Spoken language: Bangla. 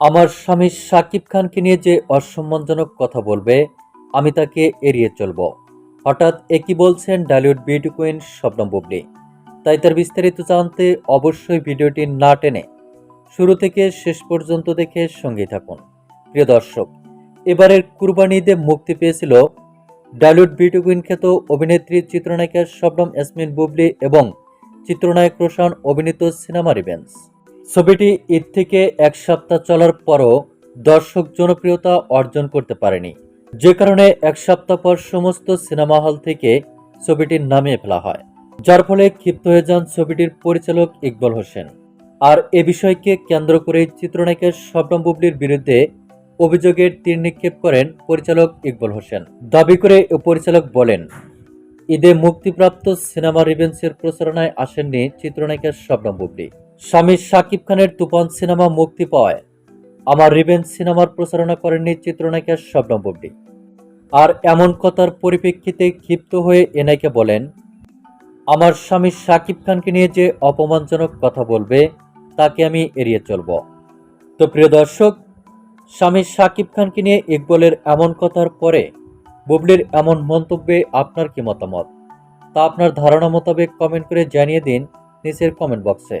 আমার স্বামী সাকিব খানকে নিয়ে যে অসম্মানজনক কথা বলবে, আমি তাকে এড়িয়ে চলব। হঠাৎ একই বলছেন ডালিউড বিউটি কুইন শবনম বুবলি। তাই তার বিস্তারিত জানতে অবশ্যই ভিডিওটি না টেনে শুরু থেকে শেষ পর্যন্ত দেখে সঙ্গে থাকুন। প্রিয় দর্শক, এবারের কুরবানি ঈদে মুক্তি পেয়েছিল ডালিউড বিউটি কুইন খ্যাত অভিনেত্রী চিত্রনায়িকা শবনম ইয়াসমিন বুবলি এবং চিত্রনায়ক রোশান অভিনীত সিনেমা রিভেন্স ছবিটি ঈদ থেকে এক সপ্তাহ চলার পরও দর্শক জনপ্রিয়তা অর্জন করতে পারেনি। যে কারণে এক সপ্তাহ পর সমস্ত সিনেমা হল থেকে ছবিটি নামিয়ে ফেলা হয়। যার ফলে ক্ষিপ্ত হয়ে যান ছবিটির পরিচালক ইকবাল হোসেন। আর এ বিষয়কে কেন্দ্র করে চিত্রনায়িকা শবনম বুবলির বিরুদ্ধে অভিযোগের তীর নিক্ষেপ করেন পরিচালক ইকবাল হোসেন। দাবি করে পরিচালক বলেন, ঈদে মুক্তিপ্রাপ্ত সিনেমা রিভেন্সের প্রচারণায় আসেননি চিত্রনায়িকা শবনম বুবলি। স্বামী শাকিব খানের তুফান সিনেমা মুক্তি পাওয়ায় আমার রিভেন্স সিনেমার প্রচারণা করেননি চিত্রনায়িকা শবনম বুবলি আর এমন কথার পরিপ্রেক্ষিতে ক্ষিপ্ত হয়ে এনাইকে বলেন, আমার স্বামী শাকিব খানকে নিয়ে যে অপমানজনক কথা বলবে, তাকে আমি এড়িয়ে চলব। তো প্রিয় দর্শক, স্বামী শাকিব খানকে নিয়ে ইকবলের এমন কথার পরে বুবলির এমন মন্তব্যে আপনার কি মতামত? তা আপনার ধারণা মোতাবেক কমেন্ট করে জানিয়ে দিন নিচের কমেন্ট বক্সে।